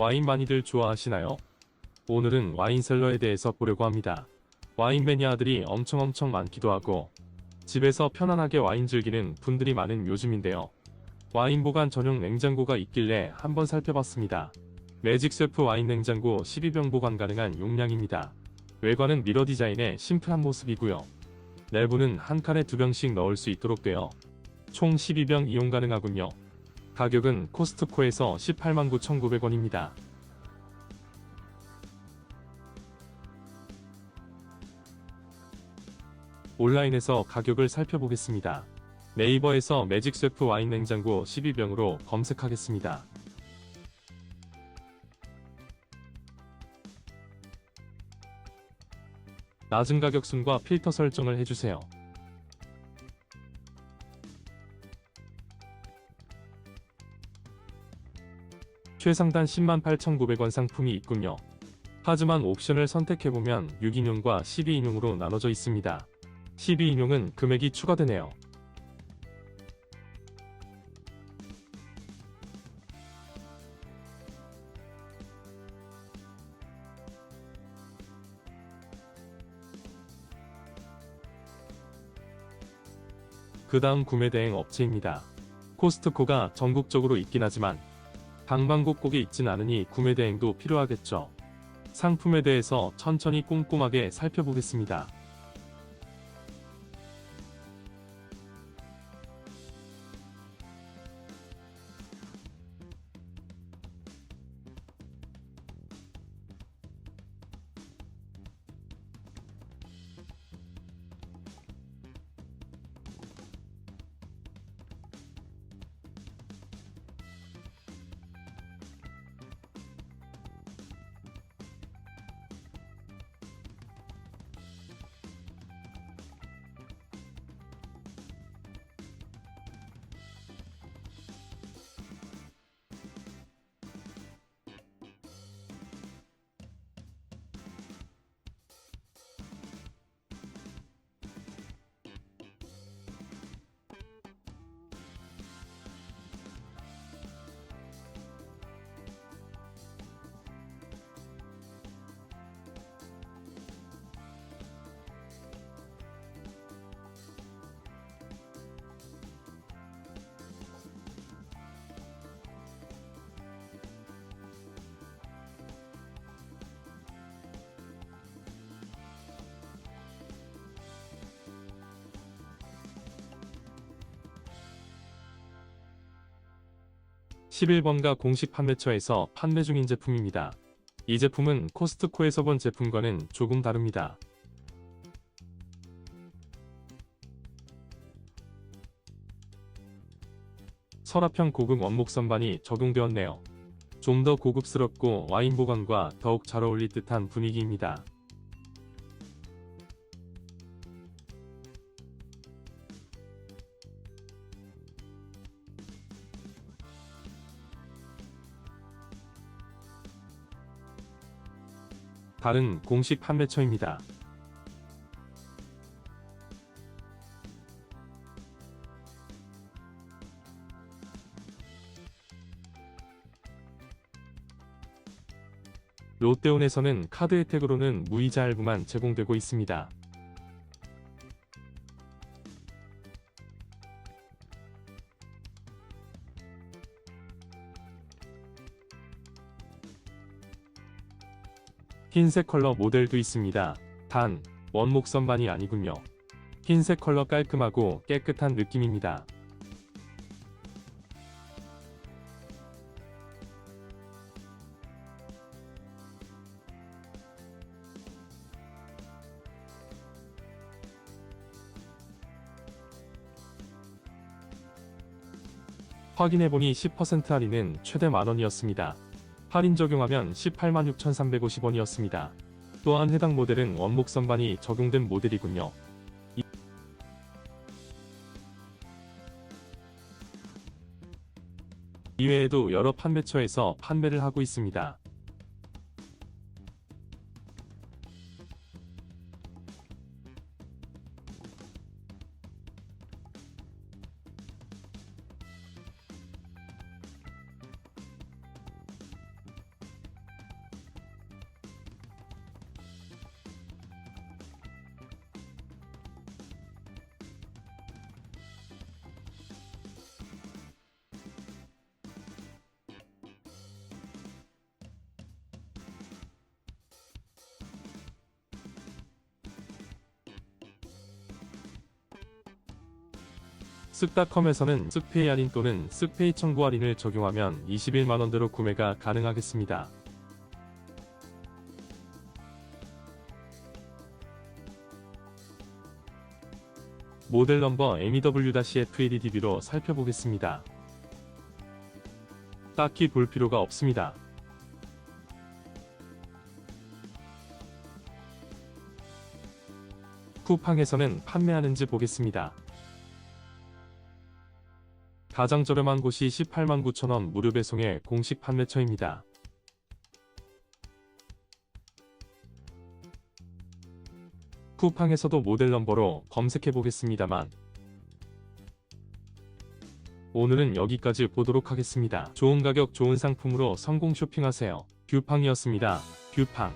와인 많이들 좋아하시나요? 오늘은 와인셀러에 대해서 보려고 합니다. 와인 매니아들이 엄청 엄청 많기도 하고 집에서 편안하게 와인 즐기는 분들이 많은 요즘인데요. 와인 보관 전용 냉장고가 있길래 한번 살펴봤습니다. 매직 셀프 와인 냉장고 12병 보관 가능한 용량입니다. 외관은 미러 디자인의 심플한 모습이고요. 내부는 한 칸에 두 병씩 넣을 수 있도록 되어 총 12병 이용 가능하군요. 가격은 코스트코에서 18만 9,900원입니다. 온라인에서 가격을 살펴보겠습니다. 네이버에서 매직 셀프 와인 냉장고 12병으로 검색하겠습니다. 낮은 가격 순과 필터 설정을 해주세요. 최상단 108,900원 상품이 있군요. 하지만 옵션을 선택해보면 6인용과 12인용으로 나눠져 있습니다. 12인용은 금액이 추가되네요. 그 다음 구매 대행 업체입니다. 코스트코가 전국적으로 있긴 하지만 방방곡곡에 있진 않으니 구매 대행도 필요하겠죠. 상품에 대해서 천천히 꼼꼼하게 살펴보겠습니다. (11번가) 공식 판매처에서 판매 중인 제품입니다. 이 제품은 코스트코에서 본 제품과는 조금 다릅니다. 서랍형 고급 원목 선반이 적용되었네요. 좀 더 고급스럽고 와인 보관과 더욱 잘 어울릴 듯한 분위기입니다. 다른 공식 판매처입니다. 롯데온에서는 카드 혜택으로는 무이자 할부만 제공되고 있습니다. 흰색 컬러 모델도 있습니다. 단, 원목 선반이 아니군요. 흰색 컬러 깔끔하고 깨끗한 느낌입니다. 확인해보니 10% 할인은 최대 만원이었습니다. 할인 적용하면 18만 6,350원이었습니다. 또한 해당 모델은 원목 선반이 적용된 모델이군요. 이- 이외에도 여러 판매처에서 판매를 하고 있습니다. 쓱닷컴에서는 쓱페이 할인 또는 쓱페이 청구 할인을 적용하면 21만원대로 구매가 가능하겠습니다. 모델 넘버 MEW-FADDB로 살펴보겠습니다. 딱히 볼 필요가 없습니다. 쿠팡에서는 판매하는지 보겠습니다. 가장 저렴한 곳이 18만 9천원 무료 배송의 공식 판매처입니다. 쿠팡에서도 모델 넘버로 검색해 보겠습니다만 오늘은 여기까지 보도록 하겠습니다. 좋은 가격 좋은 상품으로 성공 쇼핑하세요. 뷰팡이었습니다. 뷰팡